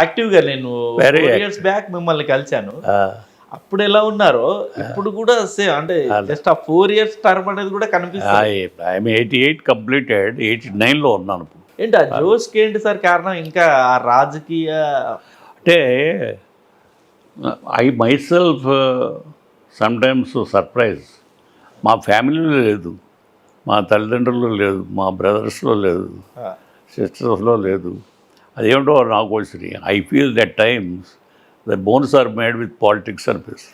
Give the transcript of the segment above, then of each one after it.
యాక్టివ్గా నేను years back మిమ్మల్ని కలిశాను. అప్పుడు ఎలా ఉన్నారో ఇప్పుడు కూడా సేమ్ అంటే జస్ట్ ఆ ఫోర్ ఇయర్స్ టర్మ్ అనేది కూడా కనిపిస్తుంది. ఎయిటీ ఎయిట్ కంప్లీటెడ్ ఎయిటీ నైన్లో ఉన్నాను ఇప్పుడు. ఏంటి ఆ జోష్కి ఏంటి సార్ కారణం? ఇంకా ఆ రాజకీయ అంటే ఐ మైసెల్ఫ్ సమ్టైమ్స్ సర్ప్రైజ్ మా ఫ్యామిలీలో లేదు. మా తల్లిదండ్రుల్లో లేదు. మా బ్రదర్స్లో లేదు. సిస్టర్స్లో లేదు. అదేమిటో నాకు వచ్చినాయి I feel that times the bones are made with politics service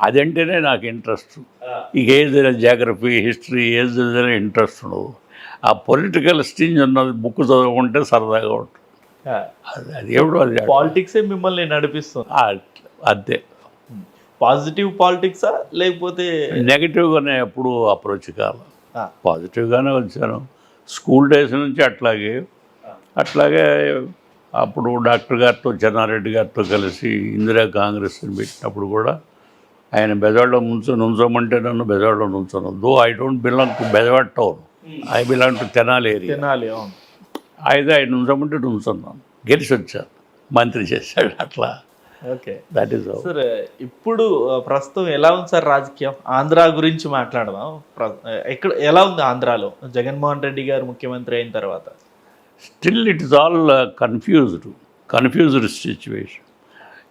అదంటేనే నాకు ఇంట్రెస్ట్ ఇక ఏదైనా జాగ్రఫీ హిస్టరీ ఏదైనా ఇంట్రెస్ట్ ఉండదు. ఆ పొలిటికల్ స్టింజ్ ఉన్నది బుక్ చదవకుంటే సరదాగా ఉంటుంది. ఆ. అది పాలిటిక్సే మిమ్మల్ని నడిపిస్తుంది. అంతే. పాజిటివ్ పాలిటిక్సా లేకపోతే నెగిటివ్గానే ఎప్పుడు అప్రోచ్ ఆ, పాజిటివ్గానే వచ్చాను. స్కూల్ డేస్ నుంచి అట్లాగే అట్లాగే అప్పుడు డాక్టర్ గారితో చెన్నారెడ్డి గారితో కలిసి ఇందిరా కాంగ్రెస్ని పెట్టినప్పుడు కూడా ఆయన బెజవాడలో నుంచో నుంచోమంటే నన్ను బెజవాడలో నుంచోను. Though I don't belong to Bezawada town. I belong to Tenali area. అయితే ఆయన నుంచోమంటే నుంచున్నాను గెలిచి వచ్చాను. మంత్రి చేశాడు అట్లా. ఓకే. దట్ ఈస్ సార్ ఇప్పుడు ప్రస్తుతం ఎలా ఉంది సార్ రాజకీయం? ఆంధ్ర గురించి మాట్లాడదాం. ఎక్కడ ఎలా ఉంది ఆంధ్రాలో? జగన్మోహన్ రెడ్డి గారు ముఖ్యమంత్రి అయిన తర్వాత. Still it is all confused confused situation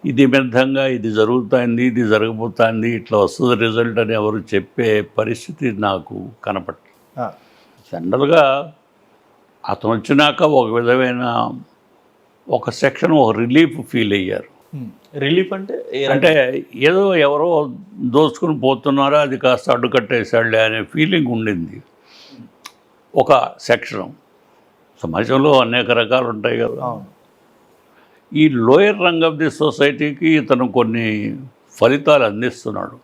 ఇది విధంగా ఇది జరుగుతుంది ఇది జరగబోతుంది ఇట్లా వస్తుంది రిజల్ట్ అని ఎవరు చెప్పే పరిస్థితి నాకు కనపడ ఆ, జనరల్గా అతను వచ్చినాక ఒక విధమైన ఒక సెక్షన్ ఒక రిలీఫ్ ఫీల్ అయ్యారు. రిలీఫ్ అంటే? అంటే ఏదో ఎవరో దోచుకుని పోతున్నారో అది కాస్త అడ్డుకట్టేశాడులే అనే ఫీలింగ్ ఉండింది. ఒక సెక్షన్ సమాజంలో అనేక రకాలు ఉంటాయి కదా ఈ లోయర్ రంగ్ ఆఫ్ ది సొసైటీకి ఇతను కొన్ని ఫలితాలు అందిస్తున్నాడు.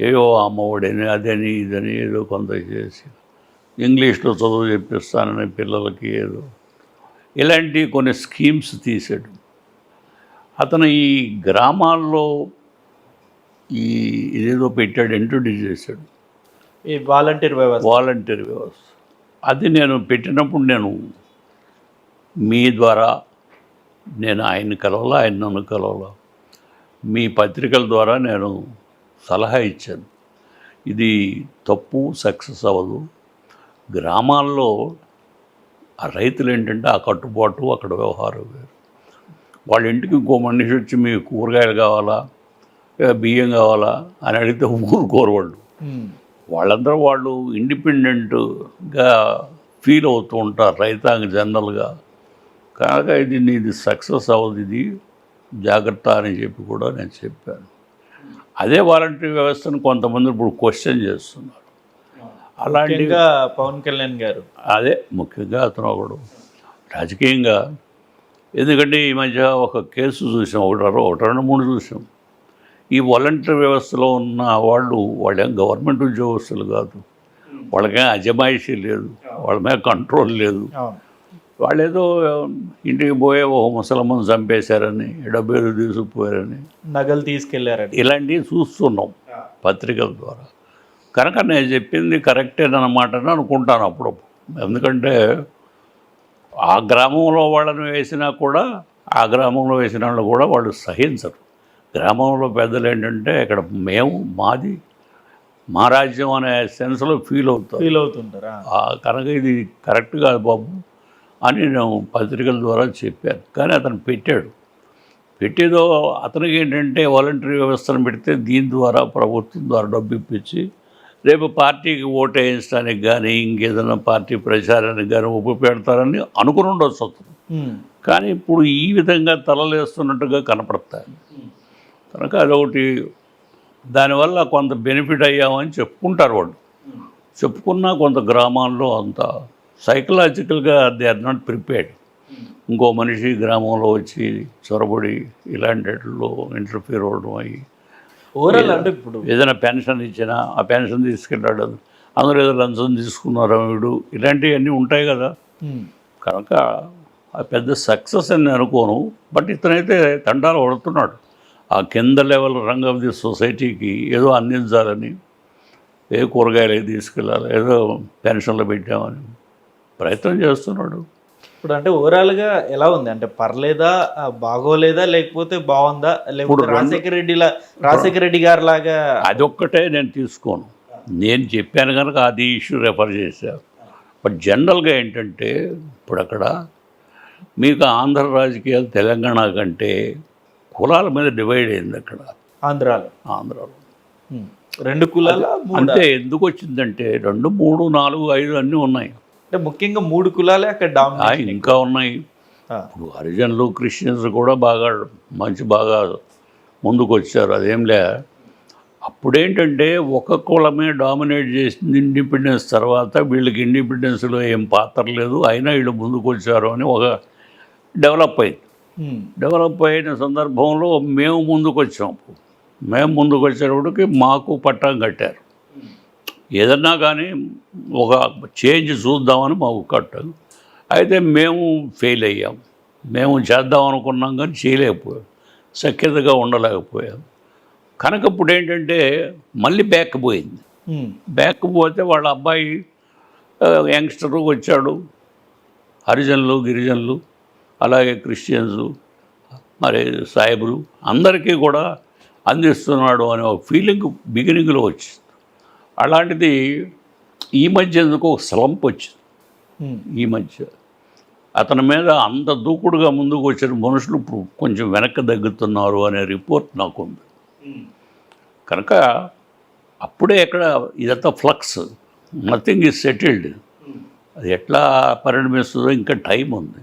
ఏవో అమ్మఒడని అదని ఇదని ఏదో కొంత చేసి ఇంగ్లీష్లో చదువు చెప్పిస్తానని పిల్లలకి ఏదో ఇలాంటి కొన్ని స్కీమ్స్ తీసాడు అతను ఈ గ్రామాల్లో ఈ ఇదేదో పెట్టాడు ఇంట్రొడ్యూస్ చేశాడు. ఈ వాలంటీర్ వ్యవస్థ. వాలంటీర్ వ్యవస్థ. అది నేను పెట్టినప్పుడు నేను మీ ద్వారా నేను ఆయన్ని కలవాలా ఆయన నన్ను కలవాలా? మీ పత్రికల ద్వారా నేను సలహా ఇచ్చాను. ఇది తప్పు సక్సెస్ అవ్వదు. గ్రామాల్లో ఆ రైతులు ఏంటంటే ఆ కట్టుబాటు అక్కడ వ్యవహారం వేరు. వాళ్ళ ఇంటికి ఇంకో మనిషి వచ్చి మీ కూరగాయలు కావాలా బియ్యం కావాలా అని అడిగితే ఊరుకోరు వాళ్ళు వాళ్ళందరూ వాళ్ళు ఇండిపెండెంట్గా ఫీల్ అవుతూ ఉంటారు రైతాంగ జనరల్గా. కనుక ఇది నీది సక్సెస్ అవ్వదు ఇది జాగ్రత్త అని చెప్పి కూడా నేను చెప్పాను. అదే వాలంటరీ వ్యవస్థను కొంతమంది ఇప్పుడు క్వశ్చన్ చేస్తున్నారు. అలాంటి ముఖ్యంగా పవన్ కళ్యాణ్ గారు. అదే ముఖ్యంగా అతను ఒకడు. రాజకీయంగా. ఎందుకంటే ఈ మధ్య ఒక కేసు చూసాం ఒకటి ఒకటి రెండు మూడు చూసాం. ఈ వాలంటీర్ వ్యవస్థలో ఉన్న వాళ్ళు వాళ్ళేం గవర్నమెంట్ ఉద్యోగస్తులు కాదు. వాళ్ళకేం అజమాయిషీ లేదు. వాళ్ళ మీద కంట్రోల్ లేదు. వాళ్ళేదో ఇంటికి పోయే ఓ ముసలమ్మను చంపేశారని డబ్బు ఏదో తీసుకుపోయారని నగలు తీసుకెళ్ళారని. ఇలాంటివి చూస్తున్నాం పత్రికల ద్వారా. కనుక నేను చెప్పింది కరెక్టేనమాట అని అనుకుంటాను అప్పుడప్పుడు. ఎందుకంటే ఆ గ్రామంలో వాళ్ళని వేసినా కూడా ఆ గ్రామంలో వేసిన వాళ్ళు కూడా వాళ్ళు సహించరు. గ్రామంలో పెద్దలు ఏంటంటే ఇక్కడ మేము మాది మా రాజ్యం అనే సెన్స్లో ఫీల్ అవుతారు ఫీల్ అవుతుంటారా? కనుక ఇది కరెక్ట్ కాదు బాబు అని నేను పత్రికల ద్వారా చెప్పాను. కానీ అతను పెట్టాడు. పెట్టేదో అతనికి ఏంటంటే వాలంటరీ వ్యవస్థను పెడితే దీని ద్వారా ప్రభుత్వం ద్వారా డబ్బు ఇప్పించి రేపు పార్టీకి ఓటు వేయించడానికి కానీ ఇంకేదైనా పార్టీ ప్రచారానికి కానీ ఉపయోగపెడతారని అనుకుని ఉండొచ్చు కానీ ఇప్పుడు ఈ విధంగా తలలేస్తున్నట్టుగా కనపడతాయి. కనుక అదొకటి. దానివల్ల కొంత బెనిఫిట్ అయ్యామని చెప్పుకుంటారు వాళ్ళు. చెప్పుకున్నా కొంత గ్రామాల్లో అంత సైకలాజికల్గా దే ఆర్ నాట్ ప్రిపేర్డ్. ఇంకో మనిషి గ్రామంలో వచ్చి చొరబడి ఇలాంటిలో ఇంటర్ఫియర్ అవ్వడం అయ్యి ఓవరాల్ అంటే ఇప్పుడు ఏదైనా పెన్షన్ ఇచ్చినా ఆ పెన్షన్ తీసుకెళ్ళాడు అందరూ ఏదో లంచం తీసుకున్నారు వీడు? ఇలాంటివన్నీ ఉంటాయి కదా. కనుక ఆ పెద్ద సక్సెస్ అని అనుకోను. బట్ ఇతనైతే తండాలు పడుతున్నాడు ఆ కింద లెవెల్ రంగ్ ఆఫ్ ది సొసైటీకి ఏదో అందించాలని ఏ కూరగాయలు తీసుకెళ్ళాలి ఏదో పెన్షన్లు పెట్టామని ప్రయత్నం చేస్తున్నాడు. ఇప్పుడు అంటే ఓవరాల్గా ఎలా ఉంది? అంటే పర్లేదా బాగోలేదా లేకపోతే బాగుందా? లేకపోతే రాజశేఖర రెడ్డిలా రాజశేఖర రెడ్డి గారి లాగా అదొక్కటే నేను తీసుకోను. నేను చెప్పాను కనుక అది ఇష్యూ రెఫర్ చేశాను బట్ జనరల్గా ఏంటంటే ఇప్పుడు అక్కడ మీకు ఆంధ్ర రాజకీయాలు తెలంగాణ కంటే కులాల మీద డివైడ్ అయింది అక్కడ. ఆంధ్రాలో. ఆంధ్రాలో. రెండు కులాల? అంటే ఎందుకు వచ్చిందంటే రెండు మూడు నాలుగు ఐదు అన్నీ ఉన్నాయి. అంటే ముఖ్యంగా మూడు కులాలే అక్కడ ఇంకా ఉన్నాయి. ఇప్పుడు హరిజనులు క్రిస్టియన్స్ కూడా బాగా మంచి బాగా ముందుకు వచ్చారు అదేం లే అప్పుడేంటంటే ఒక కులమే డామినేట్ చేసింది ఇండిపెండెన్స్ తర్వాత వీళ్ళకి ఇండిపెండెన్స్లో ఏం పాత్ర లేదు. అయినా వీళ్ళు ముందుకు వచ్చారు అని ఒక డెవలప్ అయింది. డెవలప్ అయిన సందర్భంలో మేము ముందుకొచ్చాం. మేము ముందుకొచ్చేటప్పటికి మాకు పట్టం కట్టారు. ఏదన్నా కానీ ఒక చేంజ్ చూద్దామని మాకు కట్టారు. అయితే మేము ఫెయిల్ అయ్యాం. మేము చేద్దాం అనుకున్నాం కానీ చేయలేకపోయాం. సఖ్యతగా ఉండలేకపోయాం. కనుక ఇప్పుడు ఏంటంటే మళ్ళీ బ్యాక్ పోయింది. బ్యాక్ పోతే వాళ్ళ అబ్బాయి యంగ్స్టర్ వచ్చాడు. హరిజనులు గిరిజనులు. అలాగే క్రిస్టియన్స్ మరి సాయిబులు అందరికీ కూడా అందిస్తున్నాడు అనే ఒక ఫీలింగ్ బిగినింగ్లో వచ్చింది. అలాంటిది ఈ మధ్య ఎందుకో ఒక స్లంప్ వచ్చింది. ఈ మధ్య అతని మీద అంత దూకుడుగా ముందుకు వచ్చిన మనుషులు ఇప్పుడు కొంచెం వెనక్కి తగ్గుతున్నారు అనే రిపోర్ట్ నాకు ఉంది కనుక అప్పుడే ఎక్కడ ఇదంతా ఫ్లక్స్ నథింగ్ ఈజ్ సెటిల్డ్. అది ఎట్లా పరిణమిస్తుందో ఇంకా టైం ఉంది